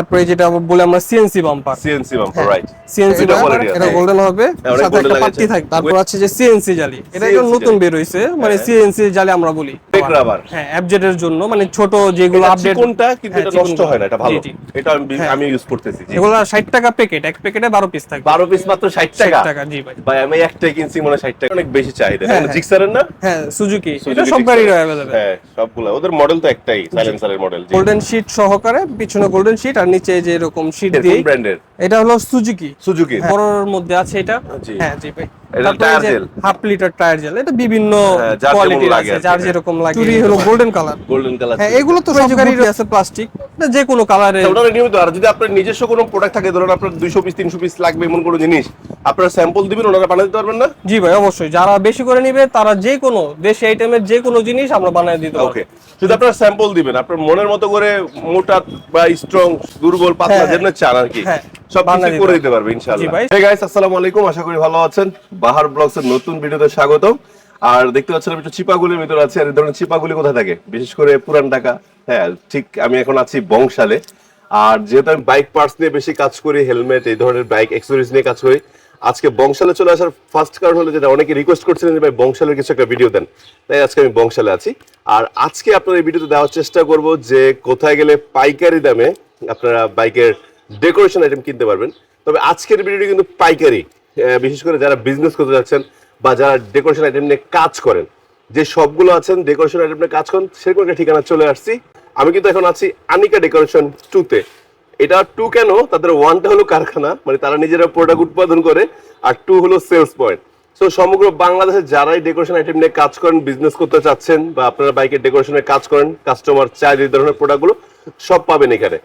তারপরে যেটা বলে আমরা সিএনসি বাম্পার সিএনসি বাম্পার হ্যাঁ। রাইট সিএনসি বাম্পার এটা। গোল্ডেন হবে। হ্যাঁ, সাথে একটা পাটি পাত্তি থাকবে। তারপর আছে যে সিএনসি জালি। এটা একটা নতুন বের হইছে মানে হ্যাঁ। সিএনসি জালি আমরা বলি। Fake rubber। হ্যাঁ অ্যাবজেড এর জন্য মানে ছোট যেগুলো এটা আপডেট চিকনটা কিন্তু এটা নষ্ট হয় না এটা ভালো জি, জি। এটা আমি হ্যাঁ। আমি ইউজ করতেছি জি। এগুলো 60 টাকা প্যাকেট এক প্যাকেটে 12 পিস থাকবে 12 পিস মাত্র 60 টাকা 60 টাকা জি ভাই ভাই আমি একটাই কিনছি মনে হয় 60 টাকা অনেক বেশি চাহিদা হ্যাঁ, মানে হ্যাঁ। জিক্সারের না হ্যাঁ সুজুকি এটা Suzuki সব Gixxer। গাড়ির अवेलेबल হ্যাঁ সবগুলো ওদের মডেল তো একটাই সাইলেন্সারের মডেল জি গোল্ডেন শীট সহকারে পিছনে গোল্ডেন শীট আর নিচে যে এরকম শীট কোন দিয়ে ব্র্যান্ডের এটা হলো সুজুকি সুজুকি বড়র মধ্যে আছে এটা জি। হ্যাঁ জি ভাই এটা tyre gel. Half litre tyre gel এটা বিভিন্ন হ্যাঁ, কোয়ালিটির লাগে আছে আর যার। যেরকম লাগে। চুরি হলো গোল্ডেন কালার গোল্ডেন কালার হ্যাঁ এগুলো তো সব গাড়ির আছে প্লাস্টিক যে কোনো কালারে ওটা নিয়মিত আর যদি আপনার নিজস্ব কোনো প্রোডাক্ট থাকে ধরুন আপনার 200 পিস 300 পিস লাগবে এমন কোনো জিনিস আপনারা স্যাম্পল দিবেন ওনারা বানিয়ে দিতে পারবেন না? জি ভাই অবশ্যই। যারা বেশি করে নিবে তারা যে কোনো দেশি আইটেমের যে কোনো জিনিস আমরা বানিয়ে দিতে পারব। ওকে যদি আপনারা স্যাম্পল দিবেন আপনার মনের মতো করে মোটা বা স্ট্রং দুর্বল পাতলা হ্যাঁ, যেমন চান আর কি হ্যাঁ, সব বানিয়ে কিছু দিতে করে দিতে পারবে ইনশাআল্লাহ। ভাই। হে গাইস আসসালামু আলাইকুম আশা করি ভালো আছেন। বাহার ব্লগস এর নতুন ভিডিওতে স্বাগতম। আর দেখতে পাচ্ছেন আমি একটু চিপাগুলির ভিতরে আছি, আর এই ধরনের চিপাগুলি কোথায় থাকে? বিশেষ করে পুরান ঢাকা। হ্যাঁ ঠিক আমি এখন আছি বংশালে। আর যেহেতু আমি বাইক পার্টস নিয়ে বেশি কাজ করি হেলমেট এই ধরনের বাইক অ্যাক্সেসরিজ নিয়ে কাজ করি, আজকে বংশালে চলে আসার ফার্স্ট কারণ হলো যেটা অনেকে রিকোয়েস্ট করছিলেন যে, ভাই, বংশালের কিছু একটা ভিডিও দেন। তাই আজকে আমি বংশালে আছি। আর আজকে আপনার এই ভিডিওতে দেওয়ার চেষ্টা করব যে, কোথায় গেলে পাইকারি দামে আপনারা বাইকের ডেকোরেশন আইটেম কিনতে পারবেন। তবে আজকের ভিডিওটি কিন্তু পাইকারি। বিশেষ করে যারা বিজনেস করতে যাচ্ছেন বা যারা ডেকোরেশন আইটেম নিয়ে কাজ করেন, যে সবগুলো আছেন ডেকোরেশন আইটেম নিয়ে কাজ করেন, সেরকম একটা ঠিকানা চলে আসছি। আমি কিন্তু এখন আছি আনিকা ডেকোরেশন টুতে এটা টু কেন? তাদের ওয়ানটা হলো কারখানা মানে তারা নিজেরা প্রোডাক্ট উৎপাদন করে, আর টু হলো সেলস পয়েন্ট সো সমগ্র বাংলাদেশে যারাই ডেকোরেশন আইটেম নিয়ে কাজ করেন বিজনেস করতে চাচ্ছেন, বা আপনারা বাইকের ডেকোরেশনের কাজ করেন কাস্টমার চায় এই ধরনের প্রোডাক্টগুলো সব পাবেন এখানে।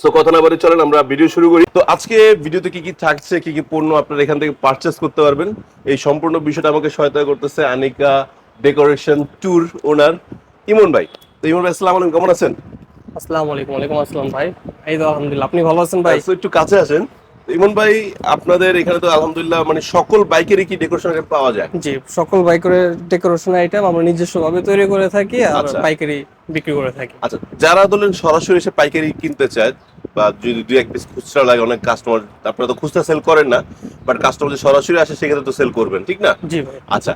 সো কথা না বলে চলেন আমরা ভিডিও শুরু করি। তো আজকে ভিডিওতে কি কি থাকছে কি কি পণ্য আপনারা এখান থেকে পারচেস করতে পারবেন? এই সম্পূর্ণ বিষয়টা আমাকে সহায়তা করতেছে Anika decoration tour owner Imon ভাই। তো ইমন ভাই আসসালামু আলাইকুম কেমন আছেন? আসসালামু আলাইকুম ওয়ালাইকুম আসসালাম ভাই। এই তো আলহামদুলিল্লাহ আপনি ভালো আছেন ভাই? একটু কাছে আসেন। তো ইমন ভাই আপনাদের এখানে তো আলহামদুলিল্লাহ মানে সকল বাইকেরই কি ডেকোরেশন পাওয়া যায়? জি সকল বাইকের ডেকোরেশন আইটেম আমরা নিজস্ব ভাবে তৈরি করে থাকি আর আচ্ছা। পাইকারি বিক্রি করে থাকি। আচ্ছা যারা ধরলেন সরাসরি এসে পাইকারি কিনতে চায় বা যদি দুই এক পিস খুচরা লাগে অনেক কাস্টমার আপনারা তো খুচরা সেল করেন না বাট কাস্টমার যদি সরাসরি আসে সেক্ষেত্রে তো সেল করবেন ঠিক না? জি ভাই। আচ্ছা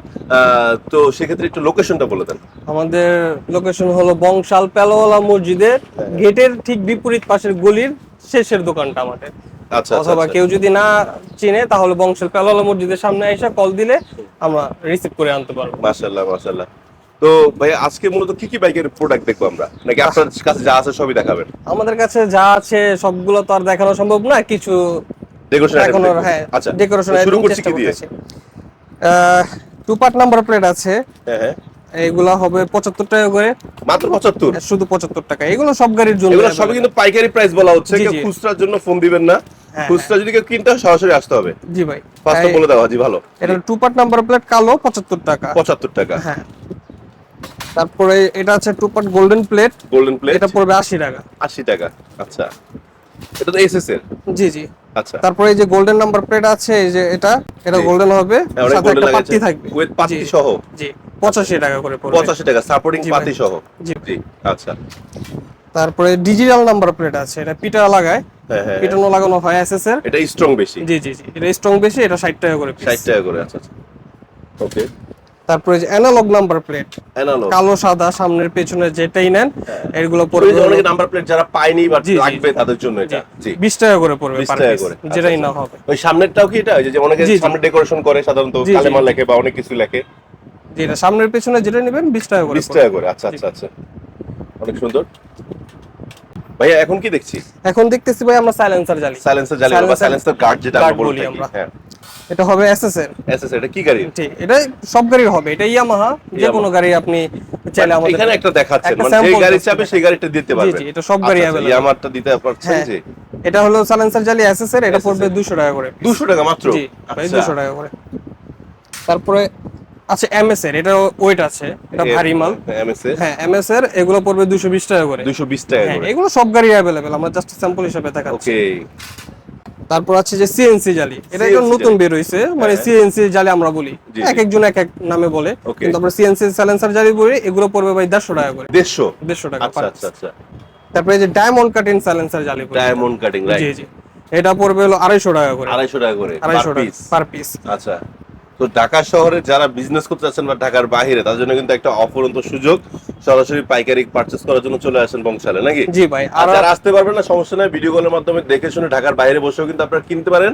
তো সেক্ষেত্রে একটু লোকেশনটা বলে দেন। আমাদের লোকেশন হলো বংশাল পেলোয়ালা মসজিদের গেটের ঠিক বিপরীত পাশের গলির শেষের দোকানটা আমাদের। আচ্ছা আচ্ছা, অথবা আচ্ছা। কেউ যদি না চিনে তাহলে বংশাল পেলোয়ালা মসজিদের সামনে এসে কল দিলে আমরা রিসিভ করে আনতে পারব। মাশাআল্লাহ মাশাআল্লাহ। তো ভাই আজকে মূলত কি কি বাইকের প্রোডাক্ট দেখব আমরা? নাকি আপনার কাছে যা আছে সবই দেখাবেন? আমাদের কাছে যা আছে সবগুলো তো আর দেখানো সম্ভব না কিছু ডেকোরেশন এখনও হ্যাঁ আচ্ছা ডেকোরেশন শুরু করছি কি দিয়ে? টু পার্ট নাম্বার প্লেট আছে। হ্যাঁ হ্যাঁ। এগুলা হবে পঁচাত্তর টাকা করে। মাত্র 75 শুধু পঁচাত্তর টাকা। এগুলো সব গাড়ির জন্য এগুলো সবই কিন্তু পাইকারি প্রাইস বলা হচ্ছে। কেউ খুচরার জন্য ফোন দিবেন না। হ্যাঁ, খুচরা যদি কেউ কিনতে হয় সরাসরি আসতে হবে। জি ভাই। ফার্স্টে বলে দেওয়া জি ভালো। এটা টু পার্ট নাম্বার প্লেট কালো পঁচাত্তর টাকা। পঁচাত্তর টাকা। হ্যাঁ। তারপরে এটা আছে two part golden plate golden plate এটা পড়বে আশি টাকা। আশি টাকা। আচ্ছা। এটা তো এসএস এর জি জি। আচ্ছা। তারপরে এই যে গোল্ডেন নাম্বার প্লেট আছে এই যে এটা এটা গোল্ডেন হবে হ্যাঁ, সাথে একটা। পাত্তি থাকবে। With পাত্তি সহ? জি। পঁচাশি টাকা করে পড়বে। পঁচাশি টাকা সাপোর্টিং পাতি সহ। জি। জি আচ্ছা। তারপরে ডিজিটাল নাম্বার প্লেট আছে এটা পিটা লাগায়। হ্যাঁ হ্যাঁ। পিটানো লাগানো হয় এসএস এর এটা স্ট্রং বেশি। জি জি জি। এটা স্ট্রং বেশি এটা ষাট টাকা করে piece। ষাট টাকা করে আচ্ছা আচ্ছা। ওকে তারপরে যে অ্যানালগ নাম্বার প্লেট অ্যানালগ কালো সাদা সামনের পেছনে যেটাই নেন এগুলো পড়বে অনেক নাম্বার প্লেট যারা পায়নি বা লাগবে তাদের জন্য এটা। জি। বিশ টাকা করে পড়বে 20 টাকা করে। যেটাই আচ্ছা, না আচ্ছা। হবে। ওই সামনেরটাও কি এটা? যে অনেকে। সামনে ডেকোরেশন করে সাধারণত কালেমা লেখে বা অনেক কিছু লেখে। যেটা সামনের পেছনে যেটা নেবেন বিশ টাকা করে বিশ টাকা করে আচ্ছা আচ্ছা আচ্ছা। অনেক সুন্দর। ভাইয়া এখন কি দেখছি? এখন দেখতেছি ভাই আমরা সাইলেন্সার জালি সাইলেন্সার জ্বালিয়ে বা সাইলেন্সার গার্ড যেটা আমরা বলি আমরা। হ্যাঁ। এটা হবে এসএস এর এসএস এটা কি গাড়ি ঠিক এটা সব গাড়ির হবে এটা ইয়ামাহা যে কোনো গাড়ি আপনি চাইলে আমাদের এখানে একটা দেখাচ্ছেন মানে যে গাড়ি চাবে সেই গাড়িটা দিতে পারবে। জি, এটা সব গাড়ি available। ইয়ামারটা দিতে পারছেন হ্যাঁ। জি। এটা হলো সাইলেন্সার জালি এসএস এর এটা পড়বে 200 টাকা করে। 200 টাকা মাত্র? জি ভাই আচ্ছা। 200 টাকা করে। তারপরে আছে এমএস এর এটা ওয়েট আছে এটা ভারী মাল। এমএস এ হ্যাঁ এমএস এর এগুলো পড়বে 220 টাকা করে। 220 টাকা হ্যাঁ করে। এগুলো সব গাড়ি অ্যাভেলেবেল আমরা জাস্ট স্যাম্পল হিসেবে দেখাচ্ছি। ওকে তারপর আছে যে সিএনসি জালি। এটা একটা নতুন বের হইছে মানে হ্যাঁ। সিএনসি জালি আমরা বলি। এক। একজন এক এক নামে বলে. কিন্তু আমরা সিএনসি সাইলেন্সার জালি বলি এগুলো পড়বে ভাই 150 টাকা করে। 150 150 টাকা আচ্ছা আচ্ছা আচ্ছা। তারপরে যে ডায়মন্ড কাটিং সাইলেন্সার জালি। ডায়মন্ড কাটিং রাইট জি জি। এটা পড়বে হলো আড়াইশো টাকা করে। আড়াইশো টাকা করে আড়াইশো per টাকা পার পিস আচ্ছা। তো ঢাকা শহরে যারা বিজনেস করতে চাচ্ছেন বা ঢাকার বাহিরে তাদের জন্য কিন্তু একটা অফুরন্ত সুযোগ। সরাসরি পাইকারি পারচেস করার জন্য চলে আসেন বংশালে নাকি? জি ভাই আর যারা আসতে পারবেন না সমস্যা নাই ভিডিও কলের মাধ্যমে দেখে শুনে ঢাকার বাইরে বসেও কিন্তু আপনারা কিনতে পারেন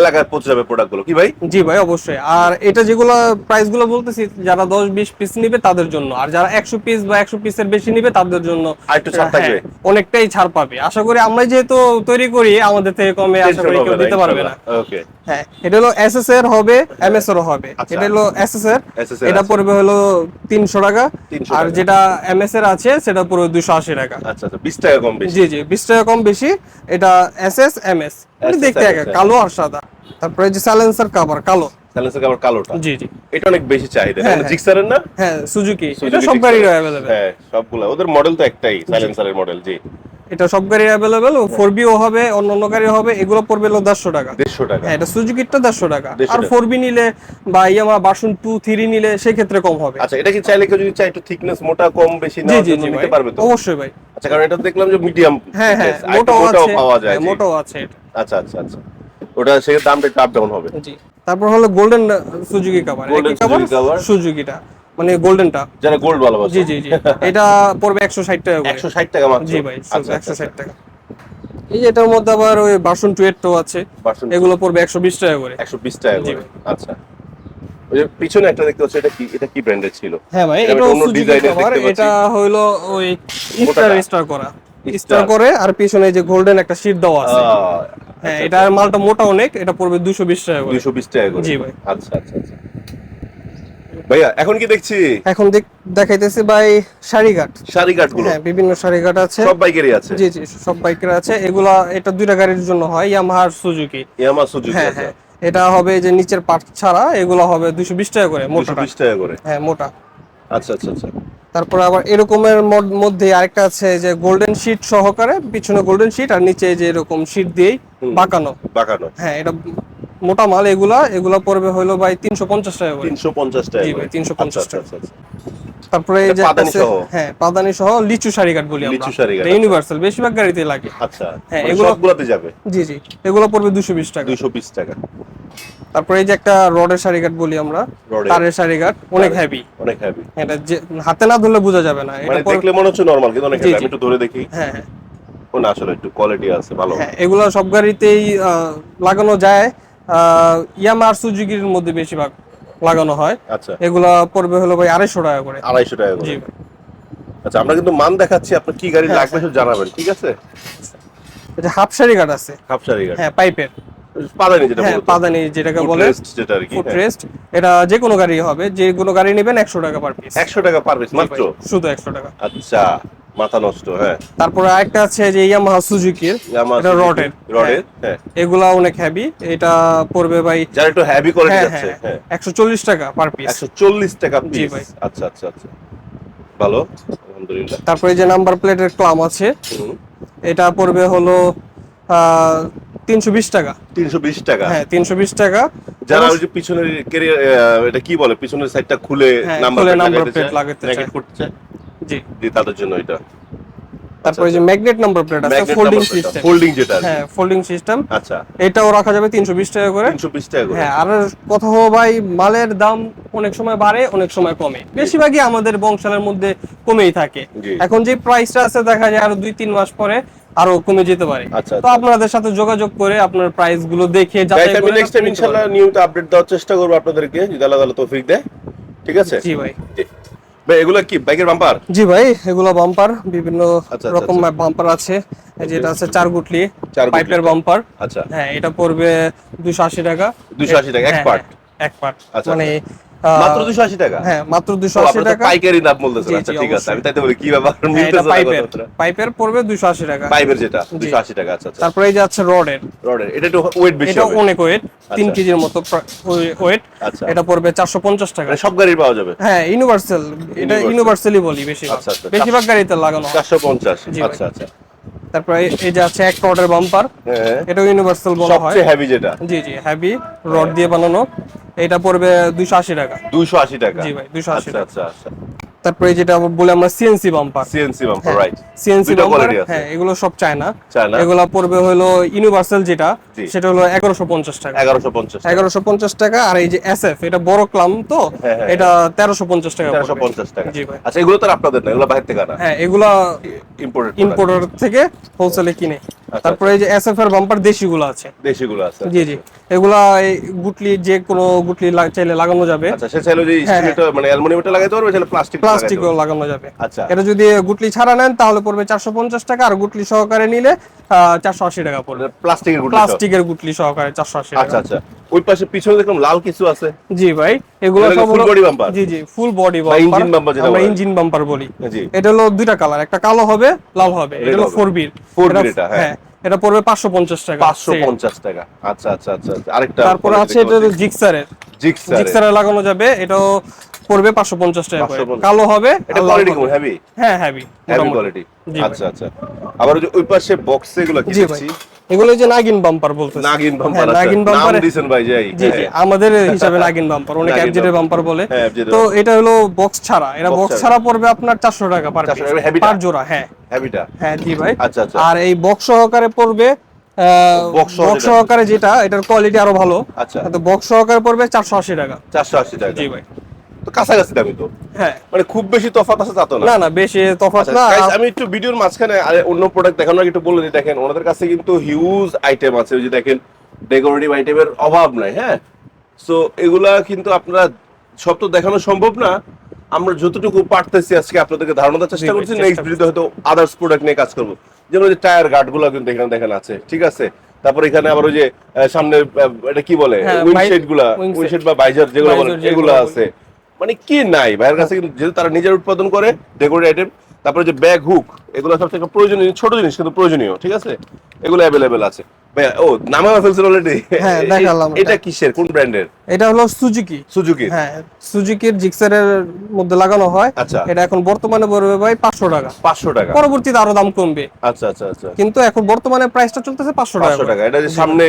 এলাকায় পৌঁছে যাবে প্রোডাক্টগুলো কি ভাই? জি ভাই অবশ্যই। আর এটা যেগুলো প্রাইসগুলো বলতেছি যারা দশ বিশ পিস নিবে তাদের জন্য আর যারা একশো পিস বা একশো পিসের বেশি নিবে তাদের জন্য একটু ছাড় থাকবে? হ্যাঁ, অনেকটাই ছাড় পাবে। আশা করি আমরা যেহেতু তৈরি করি আমাদের থেকে কমে আশা করি কেউ দিতে পারবে না। ওকে হ্যাঁ এটা হলো এসএস এর হবে এমএস এর হবে। আচ্ছা। এটা হলো এসএস এর SS এর এটা পড়বে হলো তিনশো টাকা। আর যেটা এমএস এর আছে সেটা পুরো দুশো আশি টাকা। আচ্ছা আচ্ছা বিশ টাকা কম বেশি। জি জি বিশ টাকা কম বেশি। এটা এসএস এমএস দেখতে এক কালো আর সাদা। তারপরে যে সাইলেন্সার কভার কালো। সাইলেন্সার আবার কালোটা। জি জি। এটা অনেক বেশি চাহিদা হ্যাঁ, হ্যাঁ। জিক্সারের না? হ্যাঁ সুজুকি এটা সব গাড়ির হ্যাঁ সবগুলা। ওদের মডেল তো একটাই সাইলেন্সারের মডেল জি। এটা সব গাড়ির অ্যাভেলেবেল ফোর বিও হবে অন্য অন্য গাড়ি হবে এগুলো পড়বে হলো দেড়শো টাকা। দেড়শো টাকা। হ্যাঁ এটা দেড়শো টাকা। আর ফোর বি নিলে বা ইয়ামা বাসন টু থ্রি নিলে সেই ক্ষেত্রে কম হবে। আচ্ছা এটা কি চাইলে কেউ যদি চাই একটু থিকনেস মোটা কম বেশি জি জি জি নিতে পারবে তো? অবশ্যই ভাই। আচ্ছা কারণ এটা দেখলাম যে মিডিয়াম হ্যাঁ হ্যাঁ মোটাও পাওয়া যায় হ্যাঁ, মোটাও আছে আচ্ছা আচ্ছা আচ্ছা। ওটা সে দামটা একটু আপ ডাউন হবে। জি। তারপর হলো গোল্ডেন সুজুকি কাভার একই কাভার। সুজুকিটা মানে গোল্ডেনটা যারা গোল্ড ভালোবাসে। জি জি জি। এটা পড়বে একশো ষাট টাকা করে। একশো ষাট টাকা মাত্র। জি ভাই আচ্ছা একশো ষাট টাকা। এই যে এটার মধ্যে আবার ওই বাসন টুয়েটও আছে। এগুলো পড়বে একশো বিশ টাকা করে। একশো বিশ টাকা জি করে। আচ্ছা। ওই যে পিছনে একটা দেখতে পাচ্ছি এটা কি এটা কি ব্র্যান্ডের ছিল? হ্যাঁ ভাই এটা অন্য ডিজাইনের দেখতে পাচ্ছি। এটা হইল ওই স্টার স্টার করা। স্টার করে আর পিছনে যে গোল্ডেন একটা শীট দেওয়া আছে। হ্যাঁ এটা মালটা মোটা অনেক এটা পড়বে দুশো বিশ টাকা করে। দুইশো বিশ টাকা করে। জি ভাই। আচ্ছা আচ্ছা আচ্ছা। ভাইয়া এখন কি দেখছি? এখন দেখ- দেখাইতেছি ভাই শাড়িঘাট। শাড়ি গুলো হ্যাঁ বিভিন্ন শাড়িঘাট আছে। সব বাইকেরই আছে? জি জি সব বাইকের আছে। এগুলা এটা দুইটা গাড়ির জন্য হয় ইয়ামাহা আর সুজুকি ইয়ামাহা সুজুকি হ্যাঁ আছে হ্যাঁ। এটা হবে যে নিচের পার্ট ছাড়া এগুলো হবে দুশো বিশ টাকা করে মোটা মোটাটা বিশ টাকা করে। হ্যাঁ মোটা। আচ্ছা আচ্ছা আচ্ছা। তারপর আবার এরকমের মধ্যে আরেকটা আছে যে গোল্ডেন শীট সহকারে পিছনে গোল্ডেন শীট আর নিচে যে এরকম শীট দিয়েই বাঁকানো। বাঁকানো। হ্যাঁ এটা মোটা মাল এগুলা এগুলা পড়বে হইল ভাই তিনশো পঞ্চাশ টাকা তিনশো পঞ্চাশ টাকা জি ভাই, 350 আচ্ছা, আচ্ছা, আচ্ছা, তারপরে এই যে? হ্যাঁ পাদানি সহ লিচু শাড়ি কাঠ বলি আমরা। লিচু শাড়ি কাঠ, ইউনিভার্সাল বেশিরভাগ গাড়িতে লাগে। আচ্ছা হ্যাঁ, মানে এগুলো- সবগুলাতে যাবে? জি জি এগুলো পড়বে দুশো বিশ টাকা। দুইশো বিশ টাকা। তারপরে এই যে একটা রডের শাড়ি কাঠ বলি আমরা। তারের শাড়ি কাঠ অনেক হেভি অনেক হ্যাভি এটা যে হাতে না ধরলে বোঝা যাবে না। এটা মানে দেখলে মনে হচ্ছে নরমাল কিন্তু অনেক। আমি একটু ধরে দেখি। হ্যাঁ হ্যাঁ। ও না আসলে একটু কোয়ালিটি আছে ভালো। হ্যাঁ এগুলো সব গাড়িতেই লাগানো যায়। ইয়ামা আর সুজুকির মধ্যে বেশিরভাগ লাগানো হয়। আচ্ছা। এগুলা পড়বে হলো ভাই আড়াইশো টাকা করে। আড়াইশো টাকা করে। জি আচ্ছা আমরা কিন্তু মান দেখাচ্ছি আপনার কি গাড়ি হ্যাঁ, লাগবে সেটা জানাবেন ঠিক আছে? এটা হাফ কাঠ আছে। হাফসারি গাড়ি। হ্যাঁ পাইপের। পাদানি যেটা হ্যাঁ পাদানি যেটাকে বলে। যেটা আর কি ফুট রেস্ট এটা যে কোনো গাড়ি হবে। যে কোনো গাড়ি নেবেন একশো টাকা পার পিস একশো টাকা পার পিস মাত্র? শুধু একশো টাকা। আচ্ছা। মাথা নষ্ট হ্যাঁ। তারপরে আরেকটা আছে যে ইয়ামাহা সুজুকির এটা রডের রডের হ্যাঁ। এগুলা অনেক হেভি এটা পড়বে ভাই যারা একটু হেভি কোয়ালিটি হ্যাঁ যাচ্ছে হ্যাঁ হ্যাঁ। টাকা পার পিস একশো চল্লিশ টাকা জি পিস। আচ্ছা আচ্ছা আচ্ছা। ভালো আলহামদুলিল্লাহ। তারপরে যে নাম্বার প্লেটের ক্লাম আছে এটা পড়বে হলো তিনশো বিশ টাকা। তিনশো বিশ টাকা। হ্যাঁ তিনশো বিশ টাকা। যারা ওই যে পিছনের কেরিয়ার এটা কি বলে? পিছনের সাইডটা খুলে হ্যাঁ, নাম্বার প্লেট number লাগাইতে plate চায়? লাগাতে চায়। করতে চায়? জি। জি তাদের জন্য এটা। তারপরে যে ম্যাগনেট নাম্বার প্লেট আছে ফোল্ডিং সিস্টেম ফোল্ডিং যেটা হ্যাঁ ফোল্ডিং সিস্টেম আচ্ছা। এটাও রাখা যাবে তিনশো বিশ টাকা করে। তিনশো বিশ টাকা করে। হ্যাঁ আর কথা হলো ভাই মালের দাম অনেক সময় বাড়ে অনেক সময় কমে। বেশিরভাগই আমাদের বংশালের মধ্যে কমেই থাকে। এখন যে প্রাইসটা আছে দেখা যায় আরও দুই তিন মাস পরে আরও কমে যেতে পারে। আচ্ছা, তো আপনাদের সাথে যোগাযোগ করে আপনার প্রাইসগুলো দেখে যাচাই আমি করে নেক্সট টাইম ইনশাআল্লাহ নিয়মিত আপডেট দেওয়ার চেষ্টা করব আপনাদেরকে যদি আল্লাহ তাআলা তৌফিক দেয়। ঠিক আছে? জি ভাই। জি। ভাই এগুলা কি বাইকের বাম্পার জি ভাই এগুলো বাম্পার বিভিন্ন আচ্ছা, রকম বাম্পার আছে। যেটা আছে চার গুটলি চার। পাইপের বাম্পার আচ্ছা। হ্যাঁ এটা পড়বে দুশো আশি টাকা। 280 টাকা, এক পার্ট হ্যাঁ, এক পার্ট আচ্ছা, মানে মাত্র 280 টাকা? হ্যাঁ মাত্র দুশো ও, আশি আপনারা তো টাকা। পাইকারি দাম বলতেছেন। আচ্ছা ঠিক আছে। আমি তাইতে বলি কি ব্যাপার? হ্যাঁ, এটা মিলতেছে পাইপের পাইপের পড়বে দুশো আশি টাকা। পাইপের যেটা? 280 টাকা আচ্ছা আচ্ছা। তারপরে এই যে আছে রডের। রডের এটা একটু ওয়েট বেশি এটা অনেক ওয়েট তিন আচ্ছা। কেজির মতো ওয়েট আচ্ছা। এটা পড়বে চারশো পঞ্চাশ টাকা। মানে সব গাড়ির পাওয়া যাবে? হ্যাঁ ইউনিভার্সাল এটা। ইউনিভার্সালি বলি বেশি আচ্ছা। বেশিরভাগ গাড়িতে লাগানো হয়। 450 জি ভাই। আচ্ছা। আচ্ছা তারপরে এই- যে আছে এক রডের বাম্পার হ্যাঁ। এটাও ইউনিভার্সাল বলা হয়। সবচেয়ে হেভি যেটা? জি জি হেভি রড দিয়ে বানানো। এটা পড়বে দুইশো আশি টাকা। 280 টাকা। জি ভাই, 280 আচ্ছা আচ্ছা আচ্ছা। তারপরে যেটা বলে আমরা CNC bumper CNC bumper right CNC bumper হ্যাঁ এগুলো সব চায়না চায়না। এগুলো পড়বে হলো ইউনিভার্সাল যেটা সেটা হলো এগারোশো পঞ্চাশ টাকা। এগারোশো পঞ্চাশ এগারোশো পঞ্চাশ টাকা আর এই যে এসএফ এটা বড় ক্লাম তো হ্যাঁ, হ্যাঁ, এটা তেরোশো পঞ্চাশ টাকা তেরোশো পড়বে। পঞ্চাশ টাকা। জি ভাই। আচ্ছা এগুলো তো আপনাদের না এগুলো বাইরে থেকে আনা। হ্যাঁ এগুলা ইম্পোর্টার থেকে হোলসেলে কিনে। তারপরে এই যে এসএফ এর বাম্পার দেশিগুলো আছে। দেশিগুলো আছে জি জি। এগুলা এই গুটলি যে কোনো গুটলি চাইলে লাগানো যাবে। আচ্ছা সে চাইলে যে হ্যাঁ, স্টিলটা মানে অ্যালুমিনিয়ামটা লাগাইতে পারবে চাইলে প্লাস্টিক প্লাস্টিকও লাগানো যাবে। আচ্ছা। এটা যদি গুটলি ছাড়া নেন তাহলে পড়বে চারশো পঞ্চাশ টাকা আর গুটলি সহকারে নিলে চারশো আশি টাকা পড়বে। প্লাস্টিকের গুটলি প্লাস্টিকের গুটলি সহকারে চারশো আশি টাকা। আচ্ছা আচ্ছা। ওই পাশে পিছনে দেখলাম লাল কিছু আছে। জি ভাই এগুলো সব ফুল বডি বাম্পার জি জি full body bumper engine bumper যেটা আমরা ইঞ্জিন বাম্পার বলি। জি। এটা হলো দুইটা কালার একটা কালো হবে লাল হবে। এটা হলো হবে। ফোর বির 4B এটা, হ্যাঁ। এটা পড়বে পাঁচশো পঞ্চাশ টাকা। পাঁচশো Same। পঞ্চাশ টাকা। আচ্ছা আচ্ছা আচ্ছা আচ্ছা। আরেকটা তারপর আছে এটা জিক্সারের জিক্সার জিক্সারে লাগানো যাবে। এটাও পড়বে পাঁচশো পঞ্চাশ টাকা করে। কালো হবে এটা কোয়ালিটি। কেমন হেভি হ্যাঁ হ্যাভি হেভি কোয়ালিটি আচ্ছা আচ্ছা। আবার ওই ওই পাশে বক্সে এগুলো কি দেখছি? এগুলো যে নাগিন বাম্পার বলতে নাগিন হ্যাঁ, বাম্পার নাগিন নাম বাম্পারে- দিয়েছেন ভাই যাই। জি জি আমাদের হিসাবে নাগিন বাম্পার। অনেক অ্যাপজেটের বাম্পার। বলে। হ্যাঁ, তো এটা হলো বক্স ছাড়া। এটা বক্স ছাড়া। পড়বে আপনার চারশো টাকা পার 400 টাকা, টা? পার জোড়া হ্যাঁ। হেভিটা হ্যাঁ জি ভাই। আচ্ছা আচ্ছা। আর এই বক্স সহকারে পড়বে বক্স যেটা। সহকারে যেটা এটার কোয়ালিটি আরও ভালো। আচ্ছা। তো বক্স সহকারে পড়বে চারশো আশি টাকা। চারশো আশি টাকা। জি ভাই। তো কাছাকাছি দামি তো। হ্যাঁ। মানে খুব বেশি তফাৎ আছে তা তো না? না বেশি তফাৎ আচ্ছা, না। আমি একটু ভিডিওর মাঝখানে অন্য প্রোডাক্ট দেখানোর আগে একটু বলে দিই দেখেন ওনাদের কাছে কিন্তু হিউজ আইটেম আছে ওই যে দেখেন ডেকোরেটিভ আইটেমের অভাব নাই হ্যাঁ? সো এগুলা কিন্তু আপনারা সব তো দেখানো সম্ভব না। আমরা যতটুকু পারতেছি আজকে আপনাদেরকে ধারণা দেওয়ার চেষ্টা করছি নেক্সট ভিডিওতে হয়তো আদার্স প্রোডাক্ট নিয়ে কাজ করব। যেমন ওই যে টায়ার গার্ডগুলো কিন্তু এখানে দেখেন আছে ঠিক আছে? তারপর এখানে আবার ওই যে সামনে এটা কি বলে? হ্যাঁ, উইন্ডশেডগুলা wing উইন্ডশেড বা বাইজার যেগুলো বলে এগুলো আছে। মানে কি নাই? ভাইয়ের কাছে কিন্তু যেহেতু তারা নিজের উৎপাদন করে ডেকোরেটিভ আইটেম তারপরে যে ব্যাগ হুক এগুলো সবথেকে প্রয়োজনীয় ছোট জিনিস কিন্তু প্রয়োজনীয় ঠিক আছে? এগুলো অ্যাভেলেবেল আছে। ভাইয়া ও নামে ফেলছেন অলরেডি হ্যাঁ, দেখালাম এটা কিসের? কোন ব্র্যান্ডের এটা হলো সুজুকি সুজুকি হ্যাঁ সুজুকির জিক্সারের মধ্যে লাগানো হয়। আচ্ছা। এটা এখন বর্তমানে পড়বে ভাই পাঁচশো টাকা। পাঁচশো টাকা। পরবর্তীতে আরও দাম কমবে। আচ্ছা আচ্ছা আচ্ছা। কিন্তু এখন বর্তমানে প্রাইসটা চলতেছে পাঁচশো টাকা পাঁচশো করে। টাকা। এটা যে সামনে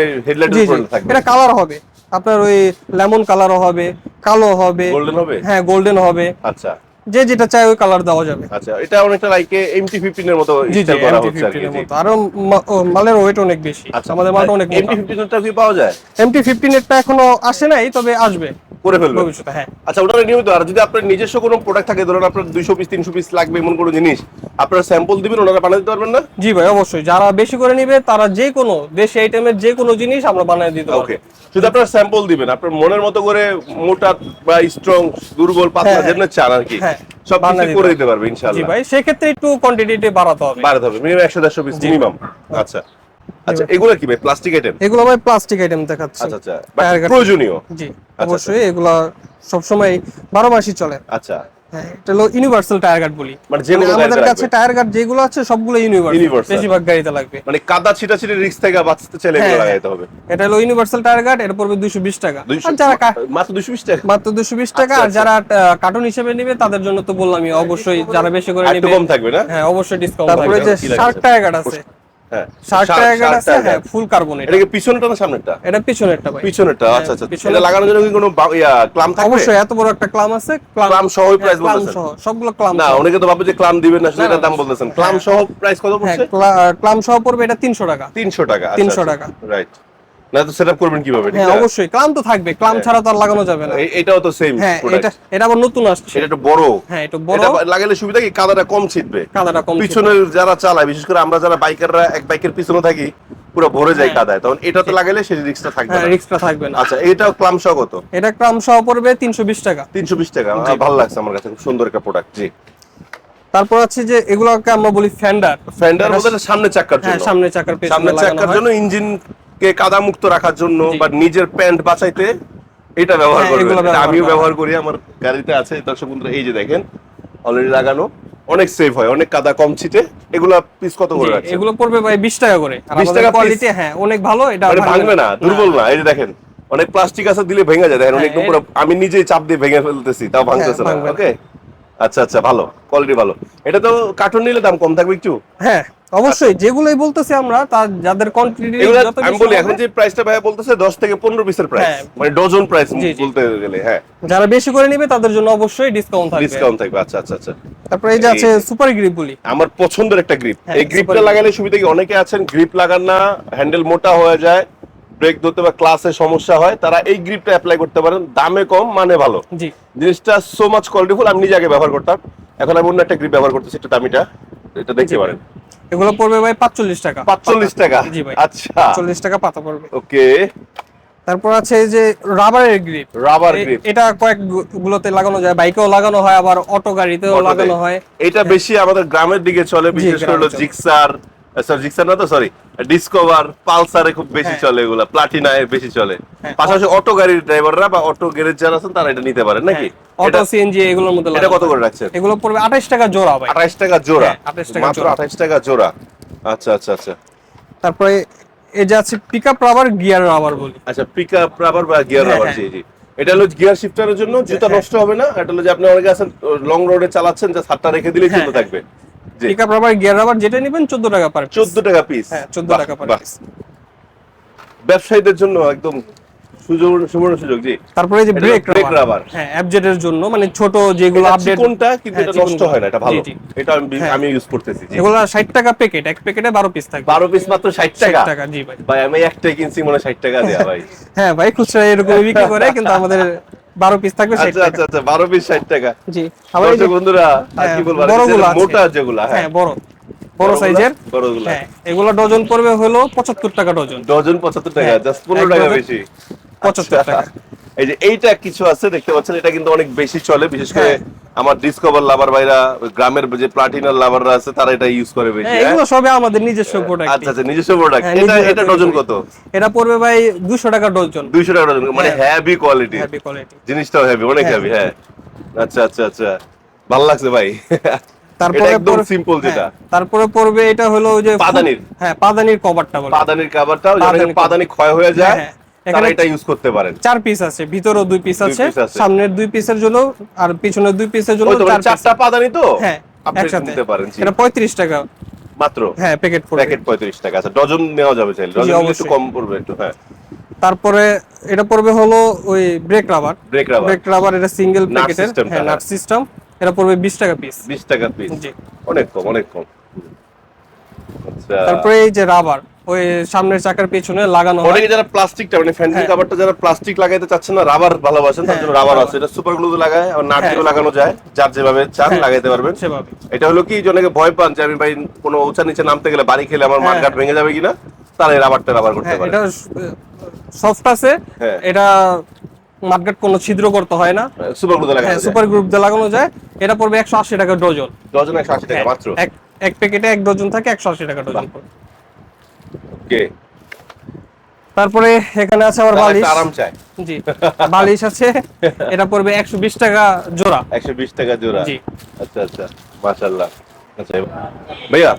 জি উপরে থাকবে। এটা কালার হবে। আপনার ওই লেমন কালারও হবে কালো হবে। গোল্ডেন হ্যাঁ গোল্ডেন হবে। আচ্ছা। যে যেটা চাই ওই কালার দেওয়া যাবে। আচ্ছা এটা অনেকটা লাইকে এমটি ফিফটিন এর মতো স্টাইল করা হচ্ছে আর কি 15 এর মতো। আরও মালের ওয়েট অনেক বেশি। আচ্ছা আমাদের মালটা অনেক এমটি ফিফটিন এরটা কি পাওয়া যায়? এমটি ফিফটিন এরটা এখনও আসে নাই তবে আসবে। করে ফেলবে। ভবিষ্যতে হ্যাঁ। আচ্ছা ওটা নিয়মিত আর যদি আপনার নিজস্ব কোনো প্রোডাক্ট থাকে ধরুন আপনার দুইশো পিস তিনশো পিস লাগবে এমন কোনো জিনিস আপনারা স্যাম্পল দিবেন ওনারা বানিয়ে দিতে পারবেন না? জি ভাই অবশ্যই। যারা বেশি করে নিবে তারা যে কোনো দেশি আইটেমের যে কোনো জিনিস আমরা বানিয়ে দিতে পারব। ওকে শুধু আপনারা স্যাম্পল দিবেন আপনার মনের মতো করে মোটা বা স্ট্রং দুর্বল পাতলা হ্যাঁ, যেমন চান আর কি হ্যাঁ, সব করে দিতে পারবে জি ভাই সেক্ষেত্রে একটু কোয়ান্টিটি বাড়াতে হবে। বাড়াতে হবে মিনিমাম একশো দেড়শো পিস মিনিমাম আচ্ছা। আচ্ছা এগুলো কি ভাই প্লাস্টিক আইটেম এগুলো ভাই প্লাস্টিক আইটেম দেখাচ্ছি। আচ্ছা আচ্ছা প্রয়োজনীয়। জি অবশ্যই এগুলা সবসময় বারো মাসই চলে। আচ্ছা। এটা হলো ইউনিভার্সাল টায়ার গার্ড বলি। মানে যে মানে আমাদের কাছে টায়ার গার্ড যেগুলো আছে সবগুলো ইউনিভার্সাল বেশিরভাগ গাড়িতে লাগবে। মানে কাদা ছিটা ছিটে রিক্স থেকে বাঁচতে চাইলে এগুলো হ্যাঁ, লাগাইতে হবে। এটা হলো ইউনিভার্সাল টায়ার গার্ড এটা পড়বে দুইশো বিশ টাকা। আর যারা মাত্র দুইশো বিশ টাকা? মাত্র দুশো বিশ টাকা আচ্ছা, আর যারা কার্টুন হিসেবে নিবে তাদের জন্য তো বললামই অবশ্যই যারা বেশি করে আর একটু কম থাকবে না? হ্যাঁ অবশ্যই ডিসকাউন্ট তারপরে তারপরে যে শার্ক টায়ার গার্ড আছে। হ্যাঁ। Shark আছে হ্যাঁ ফুল কার্বন এটা। কি পিছনেরটা না সামনেরটা? এটা পিছনেরটা ভাই। পিছনেরটা হ্যাঁ, আচ্ছা আচ্ছা এটা লাগানোর জন্য কি কোনো ক্লাম থাকবে? অবশ্যই এত বড় একটা ক্লাম আছে ক্লাম হ্যাঁ, প্রাইস বলতেছেন। সবগুলো ক্লাম না অনেকে তো ভাবে যে ক্লাম দিবেন না না, দাম বলতেছেন। ক্লাম সহ প্রাইস কত হ্যাঁ পড়ছে? ক্লাম সহ পড়বে এটা তিনশো টাকা। তিনশো টাকা 300 টাকা। রাইট না তো সেটআপ করবেন কীভাবে? হ্যাঁ অবশ্যই। ক্লাম তো থাকবে ক্লাম ছাড়া তো আর লাগানো যাবে না। এটাও তো সেম হ্যাঁ এটা এটা আবার নতুন আসছে। এটা একটু বড়। হ্যাঁ একটু বড়। এটা লাগালে সুবিধা কি? কাদাটা কম ছিটবে। কাদাটা কম পিছনে যারা চালায় বিশেষ করে আমরা যারা বাইকাররা এক বাইকের পিছনে থাকি পুরো ভরে যায় হ্যাঁ। কাদায়। তখন এটাতে লাগালে সেই রিস্কটা থাকবে হ্যাঁ না। রিক্সটা থাকবে না। আচ্ছা এটাও ক্লাম সহ কত? এটা ক্লাম সহ পড়বে তিনশো বিশ টাকা। তিনশো বিশ টাকা। আহ, ভালো লাগছে আমার কাছে। খুব সুন্দর একটা প্রোডাক্ট জি। তারপর আছে যে এগুলোকে আমরা বলি ফ্যান্ডার ফেন্ডার বলতে সামনে চাকার হ্যাঁ জন্য। সামনে চাকার পেছনে সামনে চাকার জন্য ইঞ্জিন কে কাদা মুক্ত রাখার জন্য বা নিজের প্যান্ট বাঁচাইতে এটা ব্যবহার হ্যাঁ, করবেন ব্যবহার আমিও ব্যবহার করি আমার গাড়িতে আছে দর্শক বন্ধুরা এই যে দেখেন অলরেডি লাগানো অনেক সেফ হয় অনেক কাদা কম ছিটে এগুলা পিস কত করে রাখছে এগুলো পড়বে ভাই বিশ টাকা করে। আর 20 টাকা কোয়ালিটি হ্যাঁ অনেক ভালো এটা মানে ভাঙবে না দুর্বল না এই যে দেখেন অনেক প্লাস্টিক আছে দিলে ভেঙে যায় দেখেন অনেক একদম পুরো আমি নিজেই চাপ দিয়ে ভেঙে ফেলতেছি তাও ভাঙতেছে না ওকে আচ্ছা আচ্ছা ভালো কোয়ালিটি ভালো। এটা তো কার্টুন নিলে দাম কম থাকবে একটু? হ্যাঁ অবশ্যই যেগুলোই বলতেছি আমরা তার যাদের কোয়ান্টিটি আমি বলি এখন যে প্রাইসটা ভাইয়া বলতেছে 10 থেকে 15 পিসের প্রাইস। মানে ডজন প্রাইস। বলতে গেলে হ্যাঁ। যারা বেশি করে নেবে তাদের জন্য অবশ্যই ডিসকাউন্ট থাকবে। ডিসকাউন্ট থাকবে আচ্ছা আচ্ছা আচ্ছা। তারপরে এই যে আছে সুপার গ্রিপ বলি। আমার পছন্দের একটা গ্রিপ হ্যাঁ, এই গ্রিপটা লাগালে সুবিধা কি? অনেকে আছেন গ্রিপ লাগান না হ্যান্ডেল মোটা হয়ে যায় ব্রেক ধরতে বা ক্লাসে সমস্যা হয় তারা এই গ্রিপটা অ্যাপ্লাই করতে পারেন দামে কম মানে ভালো। জি। জিনিসটা সো মাচ কোয়ালিটিফুল আমি নিজে আগে ব্যবহার করতাম। এখন আমি অন্য একটা গ্রিপ ব্যবহার করতেছি একটু দামিটা এটা দেখতে পারেন। এগুলো পড়বে ভাই পাঁচচল্লিশ টাকা। পাঁচচল্লিশ টাকা? জি ভাই আচ্ছা। 45 টাকা পাতা পড়বে। ওকে। তারপর আছে এই যে রাবারের গ্রিপ রাবার গ্রিপ এটা কয়েক গুলোতে লাগানো যায় বাইকেও লাগানো হয় আবার অটো গাড়িতেও লাগানো হয়। এটা বেশি আমাদের গ্রামের দিকে চলে বিশেষ করে। জিক্সার সরি জিক্সার না তো? সরি ডিসকভার পালসারে খুব বেশি হ্যাঁ। চলে এগুলা। প্লাটিনায় বেশি চলে। হ্যাঁ। পাশাপাশি অটো গাড়ির ড্রাইভাররা বা অটো গ্যারেজ যারা আছেন তারা এটা নিতে পারেন নাকি? অটো সিএনজি এগুলোর মধ্যে এটা কত করে রাখছেন? এগুলো পড়বে আঠাশ টাকা জোড়া ভাই। আঠাশ টাকা জোড়া? হ্যাঁ, 28 টাকা জোড়া। আঠাশ টাকা জোড়া। আচ্ছা আচ্ছা আচ্ছা। তারপরে এই যে আছে পিকআপ রাবার গিয়ার রাবার বলি। আচ্ছা পিক আপ রাবার বা গিয়ার হ্যাঁ, রাবার জি জি। এটা হলো গিয়ার শিফটারের জন্য জুতা হ্যাঁ। নষ্ট হবে না এটা হলো যে আপনি অনেকে আছেন লং রোডে চালাচ্ছেন যে ছাদটা রেখে দিলেই হ্যাঁ, চলতে হ্যাঁ। থাকবে। পিকআপ রাবার গিয়ার রাবার যেটা নেবেন চোদ্দ টাকা পার চোদ্দ টাকা পিস হ্যাঁ চোদ্দ টাকা পার পিস ব্যবসায়ীদের জন্য একদম সুযোগ সুবর্ণ সুযোগ জি। তারপরে যে এটা ব্রেক রাবার হ্যাঁ অ্যাবজেট এর জন্য মানে ছোট যেগুলো আপডেট চিকনটা কিন্তু হ্যাঁ, এটা নষ্ট হয় না এটা ভালো। জি, জি। এটা আমি হ্যাঁ। ইউজ করতেছি এগুলো ষাট টাকা প্যাকেট এক প্যাকেটে বারো পিস থাকবে। 12 পিস মাত্র 60 ষাট টাকা? টাকা জি ভাই। ভাই আমি একটাই কিনছি মনে হয় 60 টাকা দেয়া ভাই। হ্যাঁ ভাই খুচরা এরকম বিক্রি করে কিন্তু আমাদের বারো পিস থাকবে ষাট আচ্ছা আচ্ছা টাকা। আচ্ছা 12 পিস 60 টাকা। জি আবার বন্ধুরা আর কি হ্যাঁ, বলব। মোটা যেগুলা হ্যাঁ। হ্যাঁ বড়। বড় সাইজের হ্যাঁ এগুলো ডজন পড়বে হলো পঁচাত্তর টাকা ডজন ডজন 75 টাকা হ্যাঁ, জাস্ট 15 টাকা বেশি। 75 আচ্ছা। টাকা। এই যে এইটা কিছু আছে দেখতে পাচ্ছেন এটা কিন্তু অনেক বেশি চলে বিশেষ করে হ্যাঁ। আমার ডিসকভার লাভার ভাইরা গ্রামের যে প্লাটিনার লাভাররা আছে তারা এটা ইউজ করে বেশি হ্যাঁ হ্যাঁ? এগুলো সবে আমাদের নিজস্ব প্রোডাক্ট আচ্ছা আচ্ছা নিজস্ব প্রোডাক্ট হ্যাঁ, এটা এটা ডজন কত? এটা পড়বে ভাই দুশো টাকা ডজন 200 টাকা ডজন মানে হ্যাঁ। হেভি কোয়ালিটি হ্যাভি কোয়ালিটি জিনিসটাও হেভি অনেক হ্যাঁ। হেভি হ্যাঁ। আচ্ছা আচ্ছা আচ্ছা। ভালো লাগছে ভাই। তারপরে একদম সিম্পল যেটা হ্যাঁ, তারপরে পড়বে এটা হলো ওই যে পাদানির। হ্যাঁ পাদানির কভারটা বলে। পাদানির পাদানি ক্ষয় হয়ে যায় হ্যাঁ, হ্যাঁ। এখানে- এটা ইউজ করতে পারেন। চার পিস আছে ভিতরেও দুই পিস আছে সামনের দুই পিসের জন্য আর পিছনের দুই পিসের জন্য মানে চার চারটা পাদানি তো? হ্যাঁ আপনি নিতে পারেন এটা পঁয়ত্রিশ টাকা। মাত্র? হ্যাঁ প্যাকেট প্যাকেট পঁয়ত্রিশ টাকা আচ্ছা ডজন নেওয়া যাবে চাইলে। ডজন একটু। কম পড়বে একটু হ্যাঁ। তারপরে এটা পড়বে হলো ওই brake rubber. Brake rubber. Brake rubber এটা সিঙ্গেল প্যাকেটের হ্যাঁ। নাট সিস্টেম এটা পড়বে বিশ টাকা পিস বিশ টাকা পিস জি। অনেক কম অনেক কম। আচ্ছা। তারপরে এই যে রাবার ওই সামনের চাকার পেছনে লাগানো হয়। অনেকে যারা প্লাস্টিকটা মানে হ্যাঁ। কাভারটা যারা প্লাস্টিক লাগাইতে চাচ্ছেন না রাবার ভালোবাসেন তার জন্য হ্যাঁ, রাবার আছে। এটা সুপার গ্লু লাগায় আর নাট হ্যাঁ। দিয়েও লাগানো যায়। যার যেভাবে চান হ্যাঁ। লাগাইতে পারবেন। সেভাবে। এটা হলো কি যে অনেকে ভয় পান যে আমি ভাই কোনো উঁচা নিচে নামতে গেলে বাড়ি খেলে আমার। মাঠঘাট ভেঙে যাবে কিনা তারা এই রাবারটা রাবার করতে পারে। এটা সফট আছে। এটা মার্কেট কোনো ছিদ্র করতে হয় না। সুপার লাগানো যায়। সুপার গ্রুপ দিয়ে লাগানো যায়। এটা পড়বে একশো আশি টাকা ডজন। ডজন একশো আশি টাকা হ্যাঁ, মাত্র? এক এক প্যাকেটে এক ডজন থাকে একশো আশি টাকা ডজন। ওকে। তারপরে এখানে আছে আবার বালিশ। আরাম চাই। জি বালিশ আছে। এটা পড়বে একশো বিশ টাকা জোড়া। একশো বিশ টাকা জোড়া। জি। আচ্ছা আচ্ছা মাশাল্লাহ আচ্ছা ভাইয়া।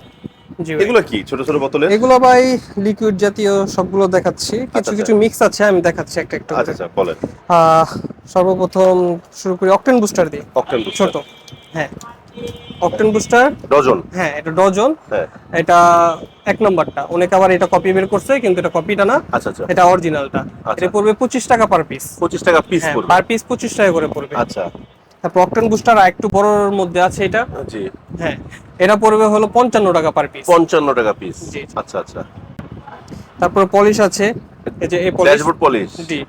এগুলো কি? ছোট ছোট বোতলে? এগুলো ভাই লিকুইড জাতীয় সবগুলো দেখাচ্ছি। কিছু আচ্ছা। কিছু মিক্স আছে আমি দেখাচ্ছি একটা একটা আচ্ছা আচ্ছা বলেন। সর্বপ্রথম শুরু করি অকটেন বুস্টার দিয়ে। অক্টেন ছোট হ্যাঁ। Octane booster dozen. হ্যাঁ এটা ডজন। হ্যাঁ। এটা এক নম্বরটা। অনেকে আবার এটা কপি বের করছে কিন্তু এটা কপিটা না। আচ্ছা আচ্ছা। এটা অরিজিনালটা আচ্ছা। এটা পড়বে পঁচিশ টাকা পার পিস পঁচিশ টাকা পিস পার পিস পঁচিশ টাকা করে পড়বে। আচ্ছা। তারপর অকটেন বুস্টার একটু বড়র মধ্যে আছে এটা। জি। হ্যাঁ এটা পড়বে হলো পঞ্চান্ন টাকা পার পিস পঞ্চান্ন টাকা পিস জি। আচ্ছা আচ্ছা। তারপর পলিশ আছে। এই যে এই পলিশ ড্যাশবোর্ড পলিশ জি।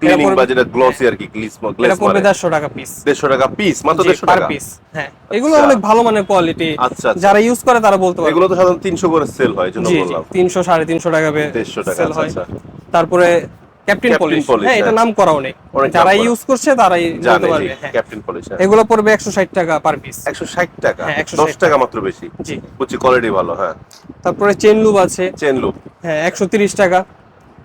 ক্লিনিং বা যেটা গ্লসি আর কি গ্লিস এটা পড়বে মানে দেড়শো টাকা পিস দেড়শো টাকা পিস মাত্র দেড়শো পার টাকা। পিস হ্যাঁ এগুলো আচ্ছা। অনেক ভালো মানের কোয়ালিটি আচ্ছা, আচ্ছা। যারা ইউজ করে তারা বলতে পারবে। এগুলো তো সাধারণত তিনশো করে সেল হয় জন্য বললাম। তিনশো সাড়ে তিনশো টাকা টাকা সেল আচ্ছা হয়। তারপরে ক্যাপ্টেন পলিশ হ্যাঁ এটা হ্যাঁ। নাম করাও নেই যারা ইউজ করছে তারাই জানতে পারবে হ্যাঁ। ক্যাপ্টেন পলিশ এগুলো পড়বে একশো ষাট টাকা পার পিস একশো ষাট টাকা? হ্যাঁ, 160 দশ টাকা মাত্র বেশি। জি। বুঝছি কোয়ালিটি ভালো হ্যাঁ। তারপরে চেন লুপ আছে। চেন লুপ হ্যাঁ একশো তিরিশ টাকা।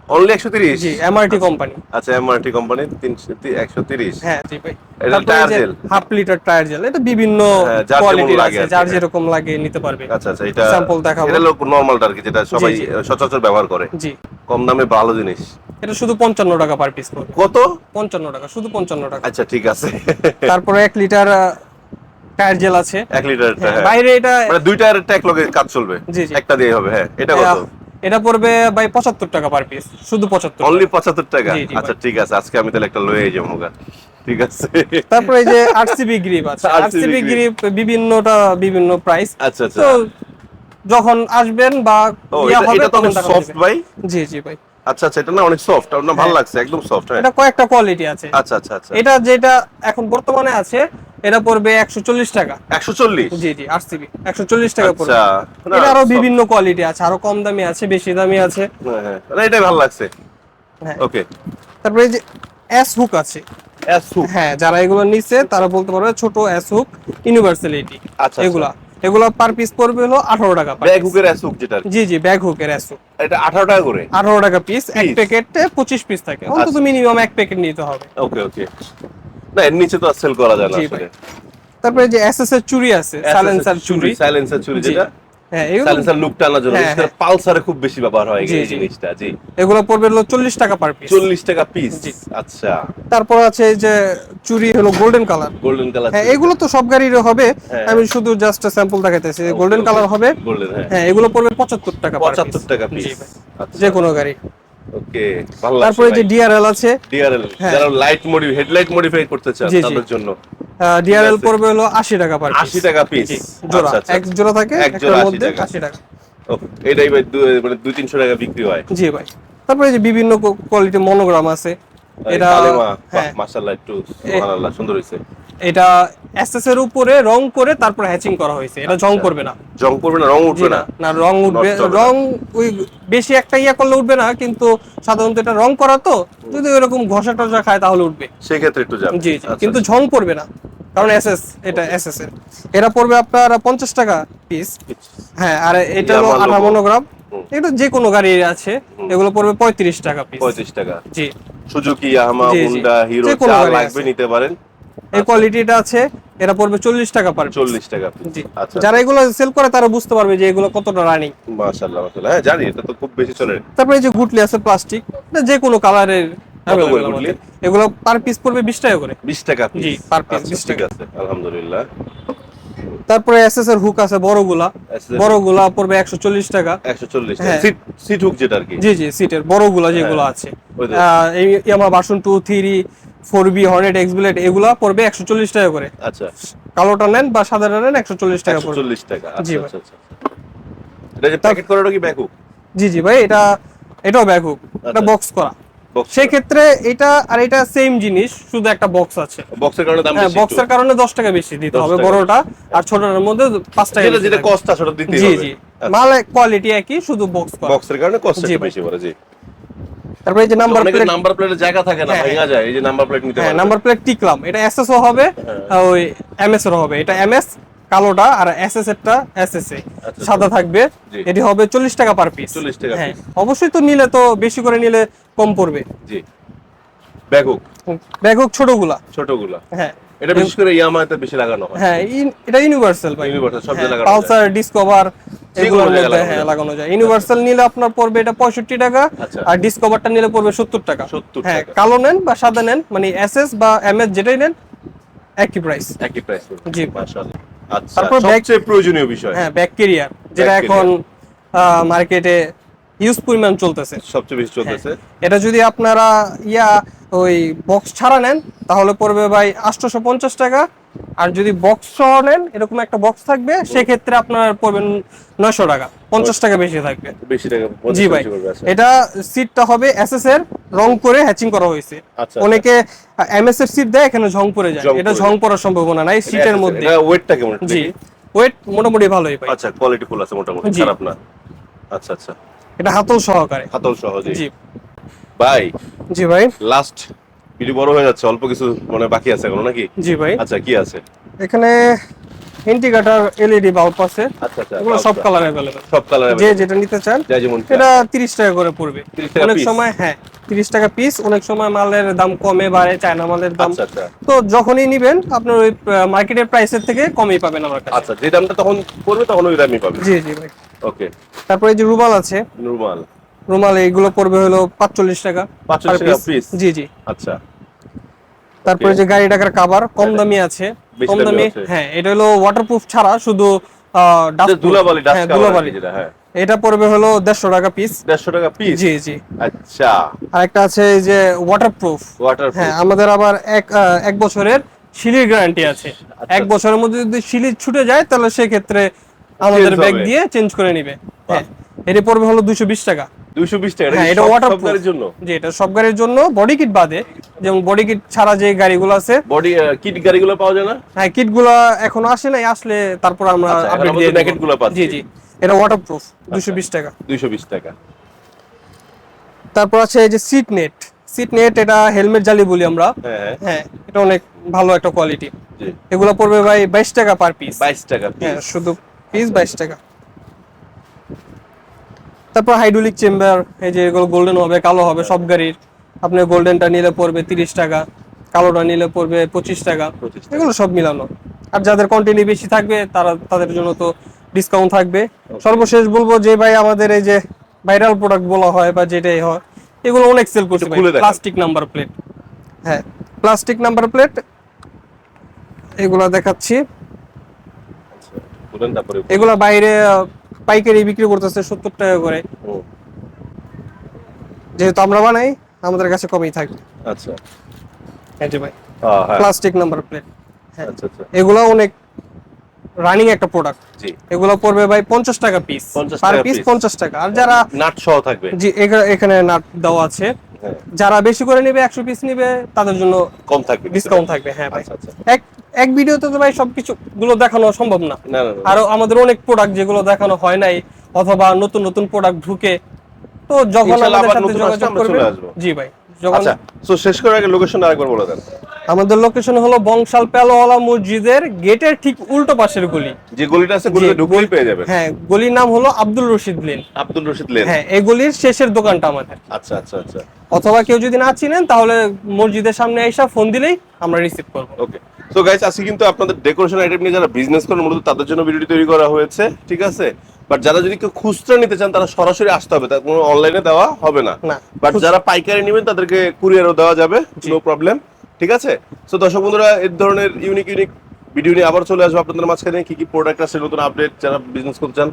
অনলি একশো তিরিশ? জি এমআরটি কোম্পানি আচ্ছা। এমআরটি কোম্পানি তিনশো একশো তিরিশ। হ্যাঁ জি ভাই। এটা tyre gel half litre tyre gel এটা বিভিন্ন হ্যাঁ, কোয়ালিটির লাগে আছে যার হ্যাঁ। যেরকম লাগে নিতে পারবে। আচ্ছা আচ্ছা এটা Sample দেখাবো। এটা লোক নরমালটা আর কি যেটা সবাই সচরাচর ব্যবহার করে। জি। কম দামে ভালো জিনিস। এটা শুধু পঞ্চান্ন টাকা পার পিস পড়বে। কত? পঞ্চান্ন টাকা শুধু পঞ্চান্ন টাকা। আচ্ছা ঠিক আছে। তারপরে এক লিটার টায়ার জেল আছে। এক লিটার হ্যাঁ, বাইরে এটা মানে দুইটা একটা এক লগে কাজ চলবে। জি। একটা দিয়ে হবে হ্যাঁ। এটা কত? এটা পড়বে ভাই পঁচাত্তর টাকা পার পিস শুধু পঁচাত্তর অনলি পঁচাত্তর টাকা? জি, জি, আচ্ছা ঠিক আছে আজকে আমি তাহলে একটা লয়ে যাব। ঠিক আছে। তারপরে এই যে আরসিবি গ্রিপ আছে আরসিবি গ্রিপ বিভিন্নটা বিভিন্ন প্রাইস আচ্ছা আচ্ছা। যখন আসবেন বা ইয়া হবে তখন সফট ভাই? জি জি ভাই। আচ্ছা আচ্ছা এটা না অনেক সফট না ভালো। লাগছে একদম সফট হ্যাঁ। এটা কয়েকটা কোয়ালিটি আছে। আচ্ছা আচ্ছা আচ্ছা। এটা যেটা এখন বর্তমানে আছে এটা পড়বে একশো চল্লিশ টাকা। একশো চল্লিশ? জি জি আরসিবি। একশো চল্লিশ টাকা পড়বে। আচ্ছা এটা আরও বিভিন্ন কোয়ালিটি আছে আরও কম দামি আছে বেশি দামি আছে। হ্যাঁ, হ্যাঁ। এটাই ভালো লাগছে। হ্যাঁ। ওকে। তারপরে যে এস হুক আছে। এস হুক হ্যাঁ যারা এগুলো নিচ্ছে তারা বলতে পারবে ছোট এস হুক ইউনিভার্সালিটি আচ্ছা, এগুলা। এগুলো পার পিস পড়বে হলো আঠারো টাকা per ব্যাগ হুকের অ্যাসুক হুক যেটা জি জি ব্যাগ হুকের অ্যাসুক এটা আঠারো টাকা করে? আঠারো টাকা পিস এক? প্যাকেটে পঁচিশ পিস থাকে। অন্তত আচ্ছা। মিনিমাম এক প্যাকেট নিতে হবে। ওকে ওকে না এর নিচে তো সেল করা যায় না আসলে। তারপরে যে এস এস এর চুরি আছে সাইলেন্সার চুরি সাইলেন্সার চুরি যেটা সাইলেন্সার জন্য। হ্যাঁ, বিশেষ করে পালসারে খুব বেশি ব্যবহার হয় এই জিনিসটা জি। এগুলো পড়বে হলো চল্লিশ টাকা পার পিস চল্লিশ টাকা পিস আচ্ছা। তারপর আছে এই যে চুরি হলো গোল্ডেন কালার গোল্ডেন কালার হ্যাঁ এগুলো তো সব গাড়ির হবে। হ্যাঁ। আমি শুধু জাস্ট স্যাম্পল দেখাইতেছি গোল্ডেন কালার হবে। গোল্ডেন হ্যাঁ। হ্যাঁ এগুলো পড়বে পঁচাত্তর টাকা per পঁচাত্তর piece। টাকা পিস যে কোনো গাড়ি। ওকে ভালো তারপরে যে ডিআরএল আছে। ডিআরএল হ্যাঁ। যারা লাইট মডি হেডলাইট মডিফাই করতে চান। তাদের জন্য। ডিআরএল পড়বে হলো আশি টাকা পার 80 টাকা পিস জোড়া। আচ্ছা, আচ্ছা। এক জোড়া থাকে এক জোড়া একটার 80 মধ্যে টাকা। আশি টাকা। ও, এটাই ভাই মানে দুই তিনশো টাকা বিক্রি হয়। জি ভাই। তারপরে যে বিভিন্ন কোয়ালিটি মনোগ্রাম আছে এটা হ্যাঁ। মাশাআল্লাহ একটু সুবহানাল্লাহ সুন্দর হইছে। এটা এসএস এর উপরে রং করে তারপর হ্যাচিং করা হয়েছে। এটা জং করবে না। জং পড়বে না রং উঠবে না? না রং উঠবে। রং ওই বেশি একটা ইয়া করলে উঠবে না কিন্তু সাধারণত এটা রং করা তো যদি ওইরকম ঘষা টসা খায় তাহলে উঠবে। সেক্ষেত্রে একটু যাবে জি জি আচ্ছা, কিন্তু ঝং পড়বে না কারণ এসএস এটা এসএস এর। এটা পড়বে আপনার পঞ্চাশ টাকা পিস হ্যাঁ আর এটা হলো Yamaha আঠা মনোগ্রাম হুম। এটা যে কোনো গাড়ির আছে এগুলো পড়বে পঁয়ত্রিশ টাকা পঁয়ত্রিশ টাকা। জি। সুজুকি। হুন্ডা হিরো যা লাগবে নিতে পারেন। এই কোয়ালিটিটা আছে এটা পড়বে চল্লিশ টাকা পার চল্লিশ টাকা জি। আচ্ছা। যারা এগুলো সেল করে তারা বুঝতে পারবে যে এগুলো কতটা রানিং মাশাআল্লাহ মাশাআল্লাহ। হ্যাঁ জানি এটা তো খুব বেশি চলে। তারপরে এই যে গুটলি আছে প্লাস্টিক যে কোনো কালারের এগুলো পার পিস পড়বে বিশ টাকা করে। বিশ টাকা জি, পার পিস আচ্ছা, 20 ঠিক টাকা। আছে আলহামদুলিল্লাহ। তারপরে এসএস এর হুক আছে বড়গুলা। বড়গুলা পড়বে একশো চল্লিশ টাকা। একশো চল্লিশ হ্যাঁ। সিট সিট হুক যেটা আর কি। জি জি সিটের বড়গুলা যেগুলো আছে। হ্যাঁ। এই ইয়ামা বাসন two three four B Hornet X Blade এগুলা পড়বে একশো চল্লিশ টাকা করে। আচ্ছা। কালোটা নেন বা সাদাটা নেন একশো চল্লিশ টাকা একশো পড়বে চল্লিশ টাকা। জি আচ্ছা আচ্ছা আচ্ছা এটা যে প্যাকেট করাটা কি ব্যাক হুক জি জি ভাই এটা এটাও ব্যাগ হুক এটা আচ্ছা। বক্স করা। বক্স সেই ক্ষেত্রে এটা আর এটা সেম জিনিস শুধু একটা বক্স আছে। বক্সের কারণে দাম হ্যাঁ বেশি বক্সের কারণে দশ টাকা বেশি দিতে 10 হবে বড়টা আর ছোটটার মধ্যে পাঁচ টাকা যেটা যেটা কস্ট আছে ওটা দিতে জি হবে। জি। মাল কোয়ালিটি একই শুধু বক্স বক্সের কারণে কস্ট জি বেশি পড়ে জি। তারপরে যে নাম্বার প্লেট নাম্বার প্লেটের জায়গা থাকে না হ্যাঁ, ভাঙা যায় এই যে নাম্বার প্লেট নিতে হ্যাঁ নাম্বার প্লেট টিকলাম এটা এসএস ও হবে ওই এমএস এর হবে এটা এমএস কালোটা আর এসএস এরটা এসএস এ আচ্ছা। সাদা থাকবে। এটি হবে চল্লিশ টাকা পার পিস 40 টাকা হ্যাঁ অবশ্যই তো নিলে তো বেশি করে নিলে কম পড়বে। জি। ছোটগুলা। ছোটগুলা। হ্যাঁ। এটা বিশেষ করে ইয়ামাতে বেশি লাগানো হয়। হ্যাঁ এটা ইউনিভার্সাল ভাই। Universal, সব জায়গায় লাগানো পালসার ডিসকভার এগুলোর মধ্যে হ্যাঁ লাগানো যায়। ইউনিভার্সাল নিলে আপনার পড়বে এটা পঁয়ষট্টি টাকা আচ্ছা। আর ডিসকভারটা নিলে পড়বে সত্তর টাকা। 70 হ্যাঁ কালো নেন বা সাদা নেন মানে এসএস বা এমএস যেটাই নেন একই প্রাইস একই প্রাইস জি। মাশাআল্লাহ। আচ্ছা তারপর ব্যাগ- সবচেয়ে প্রয়োজনীয় বিষয়। হ্যাঁ ব্যাকটেরিয়া যেটা এখন মার্কেটে ইউজ পরিমাণ চলতেছে। সবচেয়ে বেশি চলতেছে। এটা যদি আপনারা ইয়া ওই বক্স ছাড়া নেন তাহলে পড়বে ভাই আটশোশো পঞ্চাশ টাকা। আর যদি বক্স সহ নেন এরকম একটা বক্স থাকবে সেক্ষেত্রে আপনার পড়বেন নয়শো টাকা পঞ্চাশ টাকা বেশি থাকবে। বেশি টাকা জি ভাই আচ্ছা। এটা সিটটা হবে এসএস এর রং করে হ্যাচিং করা হয়েছে। আচ্ছা, অনেকে এমএস এর সিট দেয় এখানে ঝং পড়ে যায়। এটা ঝং পড়ার সম্ভাবনা নাই সিটের মধ্যে। ওয়েটটা কেমন জি ওয়েট মোটামুটি ভালোই পাই আচ্ছা কোয়ালিটি ফুল আছে মোটামুটি। খারাপ না। আচ্ছা আচ্ছা। এটা হাতল সহকারে। হাতল সহজে জি। ভাই জি ভাই। লাস্ট ভিডিও বড় হয়ে যাচ্ছে অল্প কিছু মানে বাকি আছে এখনও নাকি? জি ভাই। আচ্ছা কি আছে? এখানে ইন্ডিকেটর এলইডি বাল্ব আছে। আচ্ছা আচ্ছা এগুলো সব কালার অ্যাভেলেবল সব কালার যে যেটা নিতে চান এটা তিরিশ টাকা করে পড়বে। অনেক সময় হ্যাঁ তিরিশ টাকা পিস অনেক সময় মালের দাম কমে বাড়ে চায়না মালের দাম। আচ্ছা আচ্ছা। তো যখনই নিবেন আপনার ওই মার্কেটের প্রাইসের থেকে কমই পাবেন আমার কাছে। আচ্ছা যে দামটা তখন পড়বে তখন ওই দামই পাবে জি জি ভাই। ওকে। তারপরে এই যে রুমাল আছে। নরমাল রুমাল এইগুলো পড়বে হলো পাঁচচল্লিশ টাকা। 45 টাকা piece? জি জি। আচ্ছা। তারপরে যে গাড়ি টাকার কাবার কম দামি আছে কম দামি হ্যাঁ এটা হলো ওয়াটারপ্রুফ ছাড়া শুধু ধুলাবালি হ্যাঁ, ধুলাবালি। হ্যাঁ। এটা পড়বে হলো দেড়শো টাকা পিস দেড়শো টাকা পিস জি জি। আচ্ছা। আর একটা আছে এই যে ওয়াটারপ্রুফ ওয়াটার হ্যাঁ আমাদের আবার এক এক বছরের সিলির গ্যারান্টি আছে। আচ্ছা। এক বছরের মধ্যে যদি সিলি ছুটে যায় তাহলে সেক্ষেত্রে আমাদের ব্যাগ দিয়ে চেঞ্জ করে নিবে। হ্যাঁ এটা পড়বে হলো দুশো বিশ টাকা। দুইশো বিশ টাকা হ্যাঁ এটা এটা সব- ওয়াটার সব গাড়ির জন্য? জি এটা সব গাড়ির জন্য বডি কিট বাদে। যেমন বডি কিট ছাড়া যে গাড়িগুলো আছে বডি কিট গাড়িগুলো পাওয়া যায় না? হ্যাঁ কিটগুলো এখনও আসে নাই আসলে তারপর আমরা আচ্ছা, আপডেট দিয়ে দেব। packet গুলো পাচ্ছি। জি জি। এটা ওয়াটারপ্রুফ দুশো বিশ টাকা। দুইশো বিশ টাকা। তারপর আছে এই যে সিট নেট সিট নেট এটা হেলমেট জালি বলি আমরা। হ্যাঁ হ্যাঁ। হ্যাঁ এটা অনেক ভালো একটা কোয়ালিটি জি। এগুলো পড়বে ভাই বাইশ টাকা পার পিস বাইশ টাকা হ্যাঁ শুধু পিস বাইশ টাকা। তারপর হাইড্রোলিক চেম্বার এই যে এগুলো গোল্ডেন হবে কালো হবে সব গাড়ির। আপনি গোল্ডেনটা নিলে পড়বে তিরিশ টাকা কালোটা নিলে পড়বে পঁচিশ টাকা। এগুলো সব মিলানো। আর যাদের কোয়ান্টিটি বেশি থাকবে তারা তাদের জন্য তো ডিসকাউন্ট থাকবে। সর্বশেষ বলব যে ভাই আমাদের এই যে ভাইরাল প্রোডাক্ট বলা হয় বা যেটাই হয় এগুলো অনেক সেল করছে। প্লাস্টিক নাম্বার প্লেট হ্যাঁ প্লাস্টিক নাম্বার প্লেট এগুলো দেখাচ্ছি। আচ্ছা, এগুলা বাইরে পাইকারি বিক্রি করতেছে সত্তর টাকা করে। যেহেতু আমরা বানাই আমাদের কাছে কমই থাকবে আচ্ছা। এই যে ভাই। হ্যাঁ হ্যাঁ। প্লাস্টিক নাম্বার প্লেট হ্যাঁ। এগুলো অনেক রানিং একটা প্রোডাক্ট জি। এগুলো পড়বে ভাই পঞ্চাশ টাকা পিস 50 পার পিস piece। পঞ্চাশ টাকা। আর যারা নাট সহ থাকবে। জি এখানে নাট দেওয়া আছে। হ্যাঁ। যারা বেশি করে নেবে একশো পিস নেবে তাদের জন্য কম থাকবে। ডিসকাউন্ট থাকবে হ্যাঁ ভাই। আচ্ছা আচ্ছা। এক এক ভিডিওতে তো ভাই সবকিছু গুলো দেখানো সম্ভব না। আরও আমাদের অনেক প্রোডাক্ট যেগুলো দেখানো হয় নাই অথবা নতুন নতুন প্রোডাক্ট ঢুকে তো যখন আমাদের সাথে যোগাযোগ আমরা করবে চলে আসব। জি ভাই আচ্ছা শেষ করার আগে লোকেশন আরেকবার বলে দেন। আমাদের লোকেশন হলো বংশাল পেলোয়ালা মসজিদের গেটের ঠিক উল্টো পাশের গলি। যে গলিটা আছে গলিতে ঢুকলেই পেয়ে যাবেন। হ্যাঁ গলির নাম হলো আব্দুল রশিদ লেন। আব্দুল রশিদ লেন। হ্যাঁ এই গলির শেষের দোকানটা আমাদের। আচ্ছা আচ্ছা আচ্ছা। অথবা কেউ যদি না চিনেন তাহলে মসজিদের সামনে এসে ফোন দিলেই আমরা রিসিভ করব। ওকে তো গাইস আজকে কিন্তু আপনাদের ডেকোরেশন আইটেম নিয়ে যারা বিজনেস করেন মূলত তাদের জন্য ভিডিওটি তৈরি করা হয়েছে ঠিক আছে? বাট যারা যদি কেউ খুচরা নিতে চান তারা সরাসরি আসতে হবে। কোনো অনলাইনে দেওয়া হবে না। বাট যারা পাইকারি নেবেন তাদেরকে কুরিয়ারও দেওয়া যাবে নো প্রবলেম ঠিক আছে? তো দর্শক বন্ধুরা এই ধরনের ইউনিক ইউনিক ভিডিও নিয়ে আবার চলে আসব আপনাদের মাঝখানে। কি কি প্রোডাক্ট আছে নতুন আপডেট যারা বিজনেস করতে চান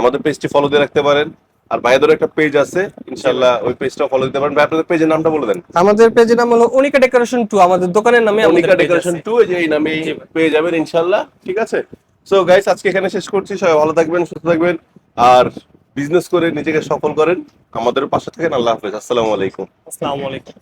আমাদের পেজটি ফলো দিয়ে রাখতে পারেন। আর ভাইয়াদের একটা পেজ আছে ইনশাল্লাহ ওই পেজটা ফলো দিতে পারেন ভাই আপনাদের পেজের নামটা বলে দেন। আমাদের পেজের নাম হলো অনিকা ডেকোরেশন টু আমাদের দোকানের নামে অনিকা ডেকোরেশন আছে। টু এই যে এই নামে পেয়ে যাবেন ইনশাল্লাহ ঠিক আছে? সো গাইস আজকে এখানে শেষ করছি সবাই ভালো থাকবেন সুস্থ থাকবেন আর বিজনেস করে নিজেকে সফল করেন। আমাদের পাশে থাকেন আল্লাহ হাফেজ। আসসালামু আলাইকুম। আসসালামু আলাইকুম।